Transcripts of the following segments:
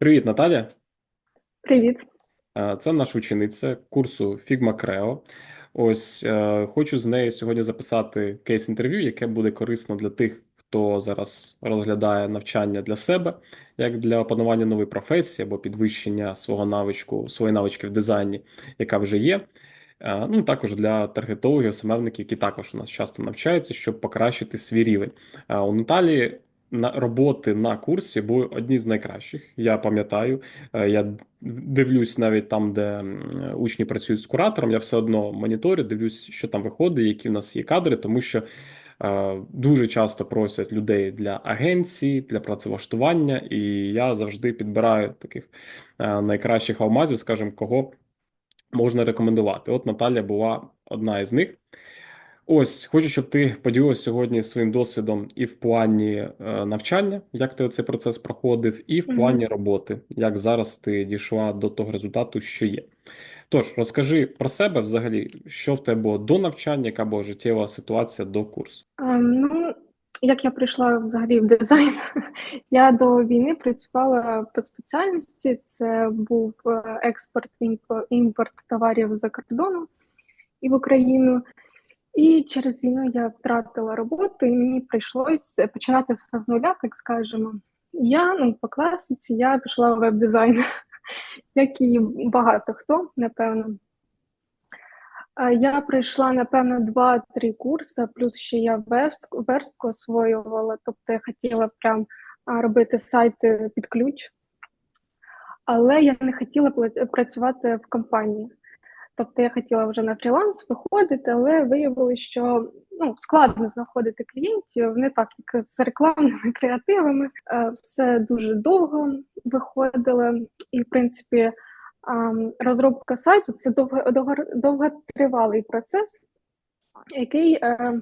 Привіт, Наталя. Привіт. Е, Це наша учениця курсу Figma Creo. Ось е, хочу з нею сьогодні записати кейс-інтерв'ю, яке буде корисно для тих, хто зараз розглядає навчання для себе, як для опанування нової професії або підвищення свого навичку, своєї навички в дизайні, яка вже є. Е, Ну, також для таргетологів, СММників, які також у нас часто навчаються, щоб покращити свій рівень. Е, У Наталі на роботи на курсі були одні з найкращих. Я пам'ятаю, Е, Я дивлюсь навіть там, де учні працюють з куратором, я все одно моніторю, дивлюсь, що там виходить, які в нас є кадри, тому що е, дуже часто просять людей для агенції, для працевлаштування, і я завжди підбираю таких е, найкращих алмазів, скажімо, кого можна рекомендувати. От Наталя була одна із них. Ось, хочу, щоб ти поділилася сьогодні своїм досвідом і в плані е, навчання, як ти цей процес проходив, і в Мгм. плані роботи, як зараз ти дійшла до того результату, що є. Тож, розкажи про себе взагалі, що в тебе було до навчання, яка була життєва ситуація до курсу. Ем, Ну, як я прийшла взагалі в дизайн, я до війни працювала по спеціальності. Це був е, експорт, імпо- імпорт товарів за кордоном і в Україну. І через війну я втратила роботу, і мені прийшлося починати все з нуля, так скажемо. Я ну, по класиці я пішла в веб-дизайн, як і багато хто, напевно. Я пройшла, напевно, два-три курси, плюс ще я верстку, верстку освоювала, тобто я хотіла прям робити сайти під ключ, але я не хотіла працювати в компанії. Тобто я хотіла вже на фріланс виходити, але виявилося, що ну, складно знаходити клієнтів, не так, як з рекламними креативами. Е, Все дуже довго виходило, і, в принципі, розробка сайту це довго, процес, який е,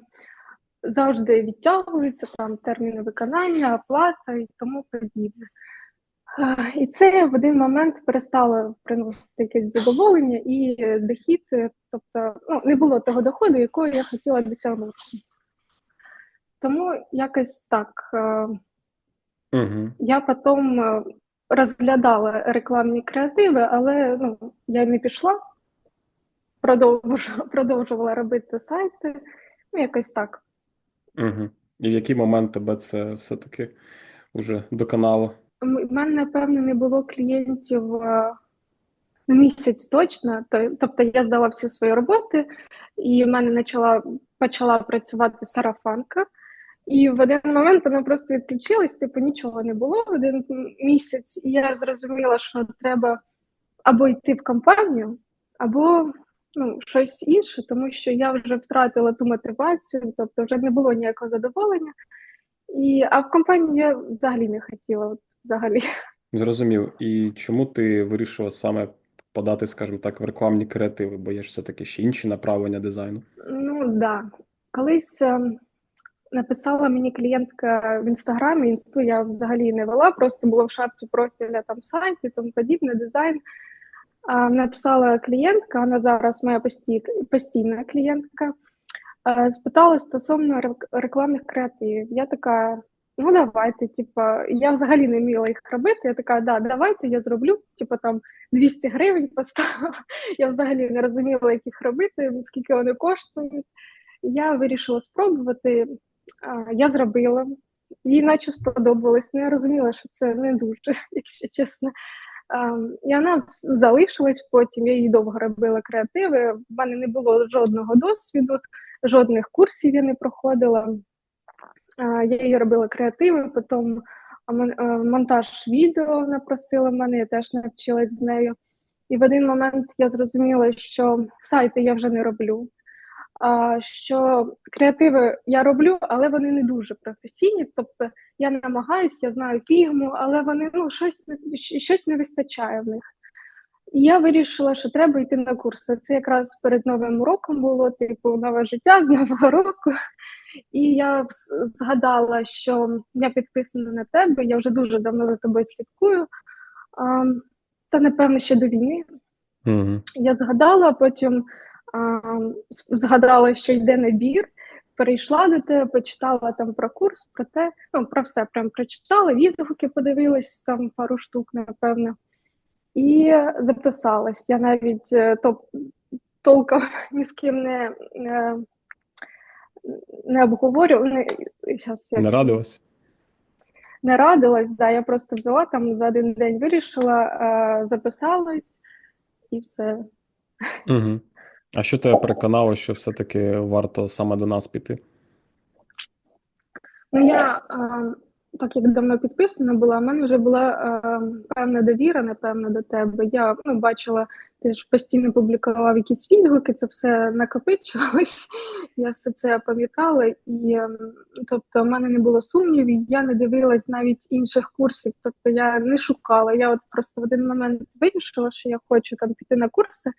завжди відтягується, там терміни виконання, оплата і тому подібне. І це в один момент перестало приносити якесь задоволення і дохід, е, тобто ну, не було того доходу, якого я хотіла досягнути. Тому якось так. Угу. Я потім е, розглядала рекламні креативи, але ну, я не пішла, продовжувала, продовжувала робити сайти. Ну, якось так. Угу. І в який момент тебе це все-таки вже доконало? У мене, напевно, не було клієнтів е, місяць точно. Тобто я здала всі свої роботи, і в мене почала, почала працювати сарафанка. І в один момент вона просто відключилась, типу нічого не було в один місяць, і я зрозуміла, що треба або йти в компанію, або ну, щось інше, тому що я вже втратила ту мотивацію, тобто вже не було ніякого задоволення. І, а в компанію я взагалі не хотіла. Взагалі. Зрозумів. І чому ти вирішила саме подати, скажімо так, в рекламні креативи, бо є ж все-таки ще інші направлення дизайну? Ну так. Да. Колись ем, написала мені клієнтка в інстаграмі, інсту я взагалі не вела, просто було в шапці профіля там сайт і тому подібне, дизайн. Написала клієнтка, вона зараз моя постій, постійна клієнтка, а, спитала стосовно рекламних креативів. Я така, ну давайте, типа, я взагалі не вміла їх робити. Я така, да, давайте я зроблю, типа там 200 гривень поставила. Я взагалі не розуміла, як їх робити, скільки вони коштують. Я вирішила спробувати. Я зробила. Їй наче сподобалось. Ну, я розуміла, що це не дуже, якщо чесно. І вона залишилась потім. Я її довго робила креативи. В мене не було жодного досвіду, жодних курсів я не проходила. Я їй робила креативи, потім а, монтаж відео вона просила мене, я теж навчилась з нею. І в один момент я зрозуміла, що сайти я вже не роблю. Що креативи я роблю, але вони не дуже професійні. Тобто я намагаюся, я знаю фігму, але вони ну щось щось не вистачає в них. І я вирішила, що треба йти на курси. Це якраз перед новим роком було, типу, нове життя з нового року. І я згадала, що я підписана на тебе, я вже дуже давно за тобою слідкую. А, та напевно ще до війни. Угу. Я згадала, потім а, згадала, що йде набір. перейшла до тебе, почитала там про курс, про те, ну про все прям прочитала, відгуки подивилась там пару штук, напевно, і записалась. Я навіть е, топ толком ні з ким не не. Не, щас, як Не радилась? не радилась, да, я просто взяла там за один день вирішила, е, записалась і все. Угу. А що тебе переконало, що все-таки варто саме до нас піти? Ну, я, е, так як давно підписана була, в мене вже була е, певна довіра, напевно, до тебе. Я ну, бачила, ти ж постійно публікував якісь відгуки, це все накопичувалось. Я все це пам'ятала, і е, тобто, в мене не було сумнівів, я не дивилась навіть інших курсів. Тобто я не шукала. Я от просто в один момент вирішила, що я хочу там піти на курси.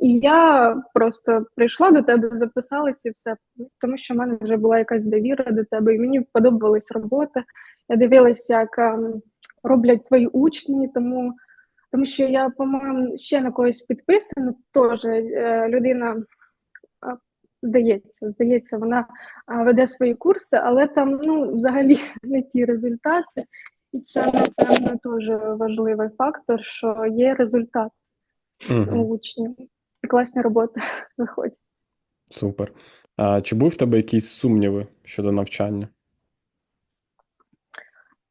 І я просто прийшла до тебе, записалась і все, тому що в мене вже була якась довіра до тебе, і мені подобалась робота. Я дивилася, як ем, роблять твої учні, тому, тому що я, по-моєму, ще на когось підписана, теж е, людина, здається, здається, вона веде свої курси, але там ну, взагалі не ті результати. І це, напевно, теж важливий фактор, що є результат у Угу. учнів. І класні роботи виходять. Супер. А чи був в тебе якісь сумніви щодо навчання?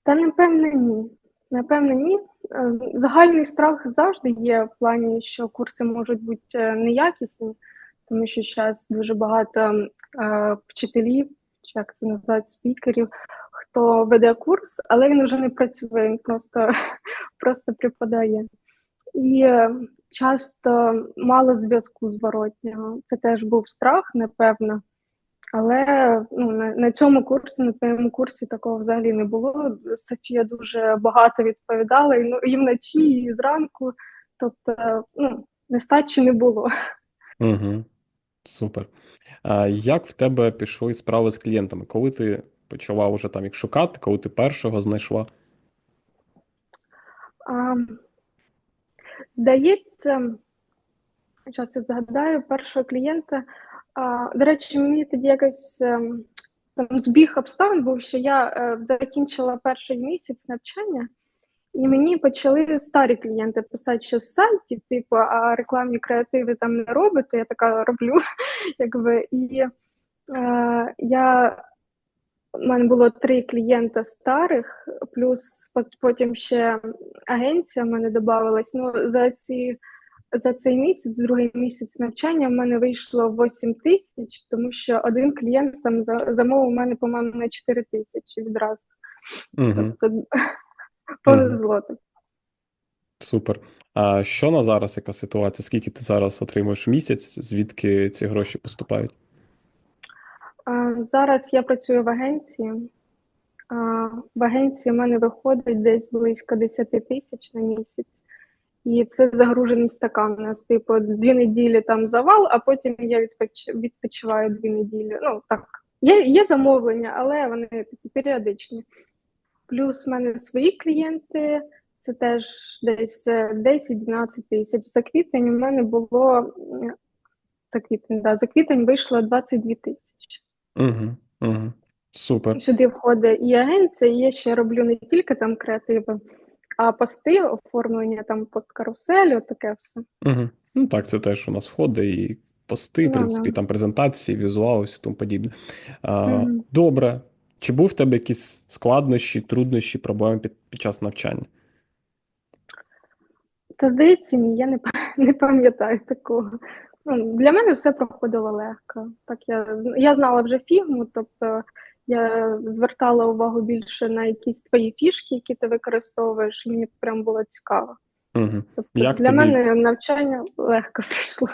Та напевне, ні. Напевне, ні. Е, Загальний страх завжди є в плані, що курси можуть бути е, неякісні, тому що зараз дуже багато е, вчителів, чи як це називають, спікерів, хто веде курс, але він вже не працює, він просто, просто преподає. І е, часто мало зв'язку зворотнього. Це теж був страх, напевно. Але ну, на, на цьому курсі, на твоєму курсі такого взагалі не було. Софія дуже багато відповідала і, ну, і вночі, і зранку. Тобто, ну, нестачі не було. Угу. Супер. А як в тебе пішли справи з клієнтами? Коли ти почала вже там їх шукати, коли ти першого знайшла? А, здається, зараз я згадаю першого клієнта. А, до речі, мені тоді якось ем, там збіг обставин був, що я е, закінчила перший місяць навчання, і мені почали старі клієнти писати, що з сайтів, типу, а рекламні креативи там не робите. Я така роблю, якби. І е, я у мене було три клієнта старих, плюс потім ще агенція в мене додавалась. Ну, за ці за цей місяць, другий місяць навчання, в мене вийшло 8 тисяч, тому що один клієнт там за- замовив у мене, по-моєму, на 4 тисячі відразу. Угу. Тобто повезло. так. Супер. А що на зараз, яка ситуація? Скільки ти зараз отримуєш в місяць? Звідки ці гроші поступають? А, Зараз я працюю в агенції. А, В агенції в мене виходить десь близько 10 тисяч на місяць. І це загружений стакан. У нас, типу, дві неділі там завал, а потім я відпоч- відпочиваю дві неділі. Ну так, є, є замовлення, але вони такі періодичні. Плюс в мене свої клієнти, це теж десь е, 10-12 тисяч. За квітень у мене було за квітень, да, за квітень вийшло 22 тисячі. Угу. Угу. Супер. Сюди входить і агенція, і я ще роблю не тільки там креативи, а пости, оформлення там під каруселю, таке все. Угу. Ну так, це теж у нас входить і пости, в принципі, там презентації, візуал, і тому подібне. А, Мгм. добре. Чи був в тебе якісь складнощі, труднощі, проблеми під, під час навчання? Та здається, ні, я не, не пам'ятаю такого. Ну, для мене все проходило легко. Так я, я знала вже фігму, тобто я звертала увагу більше на якісь твої фішки, які ти використовуєш, і мені прям було цікаво. Угу. Тобто Як для тобі- мене навчання легко прийшло.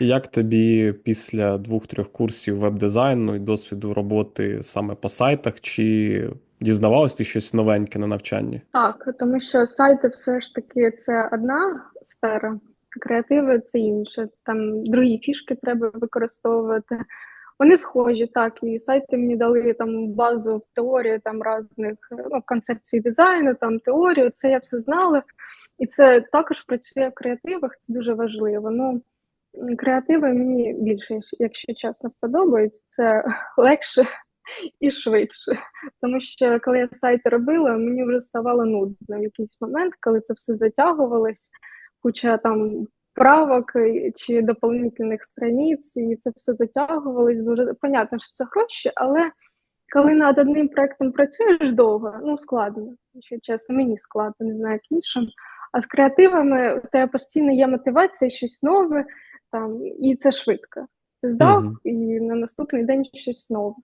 Як тобі після двох-трьох курсів веб-дизайну і досвіду роботи саме по сайтах, чи дізнавалась ти щось новеньке на навчанні? Так, тому що сайти все ж таки це одна сфера, креативи це інше. Там другі фішки треба використовувати. Вони схожі, так, і сайти мені дали там базу теорії там різних ну, концепцій дизайну, там теорію. Це я все знала. І це також працює в креативах, це дуже важливо. Ну, Креативи мені більше, якщо чесно, подобаються. Це легше і швидше. Тому що коли я сайти робила, мені вже ставало нудно в якийсь момент, коли це все затягувалось, куча там правок е, чи доповнительних страниць, і це все затягувалось. Дуже понятно, що це гроші, але коли над одним проектом працюєш довго, ну складно, якщо чесно, мені складно, не знаю як іншим. А з креативами у тебе постійно є мотивація, щось нове, там, і це швидко. Ти здав, Мгм. і на наступний день щось нове.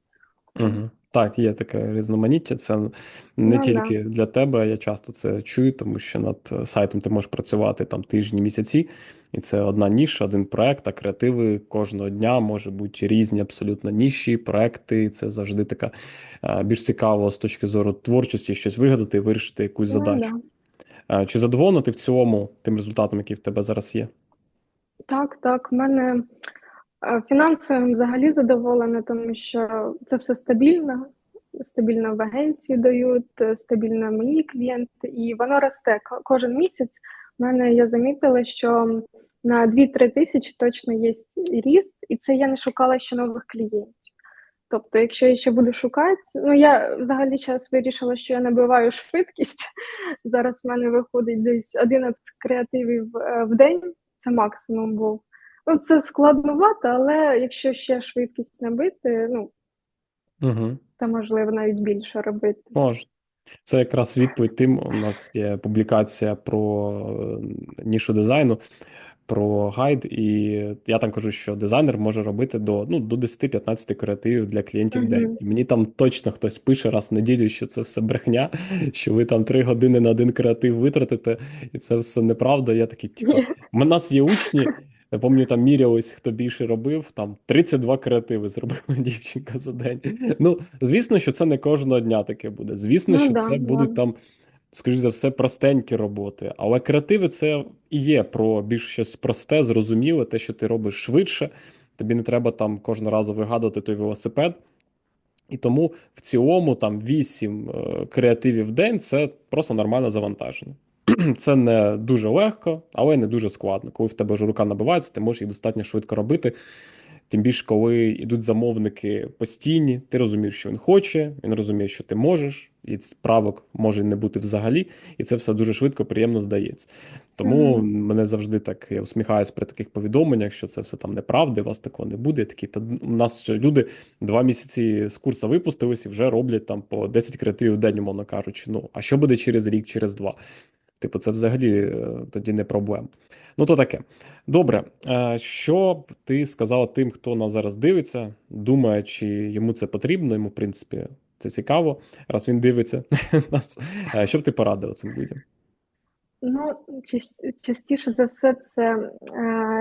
Угу. Так, є таке різноманіття. Це не Ну да. тільки для тебе. Я часто це чую, тому що над сайтом ти можеш працювати там тижні, місяці, і це одна ніша, один проект, а креативи кожного дня може бути різні абсолютно ніші, проекти. Це завжди така е, більш цікаво з точки зору творчості, щось вигадати і вирішити якусь Ну задачу. да. Е, Чи задоволена ти в цілому тим результатом, який в тебе зараз є? Так, так, в мене фінансовим взагалі задоволена, тому що це все стабільно, стабільно в агенції дають, стабільно мої клієнти, і воно росте кожен місяць. В мене я замітила, що на 2-3 тисячі точно є ріст, і це я не шукала ще нових клієнтів. Тобто, якщо я ще буду шукати, ну я взагалі час вирішила, що я набиваю швидкість. Зараз в мене виходить десь 11 креативів е, в день, це максимум був. Ну, це складновато, але якщо ще швидкість набити, ну, Угу. це можливо навіть більше робити. Може. Це якраз відповідь тим. У нас є публікація про е, нішу дизайну, про гайд, і я там кажу, що дизайнер може робити до, ну, до 10-15 креативів для клієнтів в день. І мені там точно хтось пише раз в неділю, що це все брехня, що ви там 3 години на один креатив витратите, і це все неправда. Я такий, типу, у нас є учні. Я пам'ятаю, там мірялось, хто більше робив, там 32 креативи зробила дівчинка за день. Ну, звісно, що це не кожного дня таке буде. Звісно, Ну що да, це да. будуть там, скоріш за все, простенькі роботи. Але креативи це і є про більш щось просте, зрозуміле, те, що ти робиш швидше. Тобі не треба там кожного разу вигадувати той велосипед. І тому в цілому там 8 е, креативів в день це просто нормальне завантаження. Це не дуже легко, але не дуже складно. Коли в тебе ж рука набивається, ти можеш їх достатньо швидко робити. Тим більше, коли йдуть замовники постійні, ти розумієш, що він хоче, він розуміє, що ти можеш, і ц- правок може не бути взагалі, і це все дуже швидко, приємно здається. Тому Мгм. мене завжди так я усміхаюсь при таких повідомленнях, що це все там неправда, у вас такого не буде. Я Такий, та у нас люди два місяці з курсу випустились і вже роблять там по 10 креативів в день, умовно кажучи. Ну а що буде через рік, через два? Типу, це взагалі е, тоді не проблема. Ну, то таке. Добре, Е, що б ти сказала тим, хто нас зараз дивиться, думає, чи йому це потрібно, йому, в принципі, це цікаво, раз він дивиться нас. Е, Що б ти порадила цим людям? Ну, частіше за все, це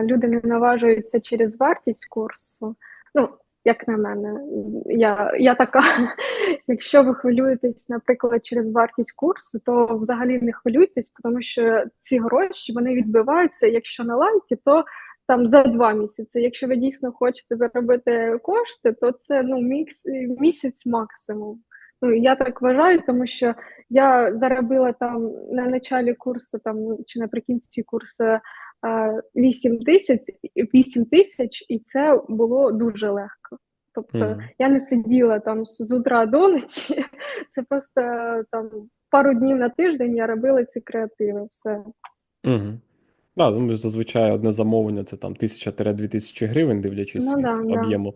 люди не наважуються через вартість курсу. Ну, як на мене, я, я така. Якщо ви хвилюєтесь, наприклад, через вартість курсу, то взагалі не хвилюйтесь, тому що ці гроші вони відбиваються. Якщо на лайті, то там за два місяці. Якщо ви дійсно хочете заробити кошти, то це ну мікс, місяць максимум. Ну я так вважаю, тому що я заробила там на началі курсу, там чи наприкінці курсу 8 тисяч, 8 тисяч, і це було дуже легко. Тобто Мгм. я не сиділа там з утра до ночі, це просто там пару днів на тиждень я робила ці креативи. Все. Угу. Да, ну, зазвичай одне замовлення це там 1000-2000 тисячі гривень, дивлячись Ну від да, да, об'єму,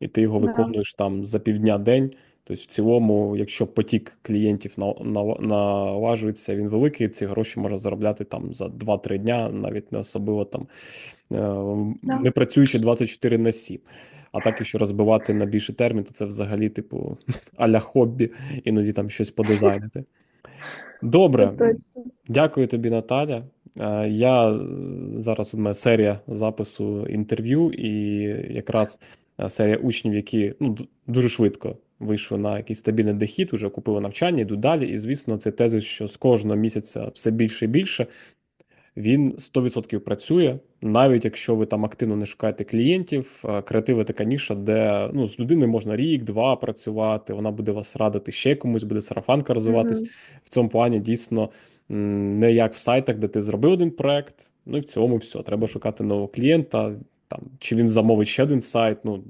і ти його да. виконуєш там за півдня день. Тобто, в цілому, якщо потік клієнтів на, на, налажується, він великий, ці гроші можна заробляти там за 2-3 дня, навіть не особливо там е, не працюючи 24 на 7. А так, якщо розбивати на більший термін, то це взагалі, типу, аля хобі, іноді там щось подизайнити. Добре. Дякую тобі, Наталя. Е, Я е, зараз у мене серія запису інтерв'ю, і якраз серія учнів, які ну, дуже швидко вийшли на якийсь стабільний дохід, уже купили навчання, йдуть далі. І звісно, це тезис, що з кожного місяця все більше і більше. Він 100% працює, навіть якщо ви там активно не шукаєте клієнтів. е, Креативи така ніша, де ну, з людиною можна рік-два працювати, вона буде вас радити ще комусь, буде сарафанка розвиватись. Мгм. В цьому плані дійсно не як в сайтах, де ти зробив один проект, ну і в цілому все. Треба шукати нового клієнта. Там, чи він замовить ще один сайт, ну,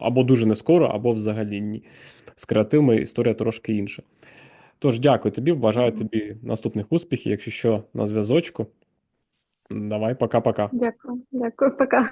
або дуже не скоро, або взагалі ні. З креативами історія трошки інша. Тож, дякую тобі, бажаю тобі наступних успіхів, якщо що, на зв'язочку. Давай, пока-пока. Дякую, дякую, пока.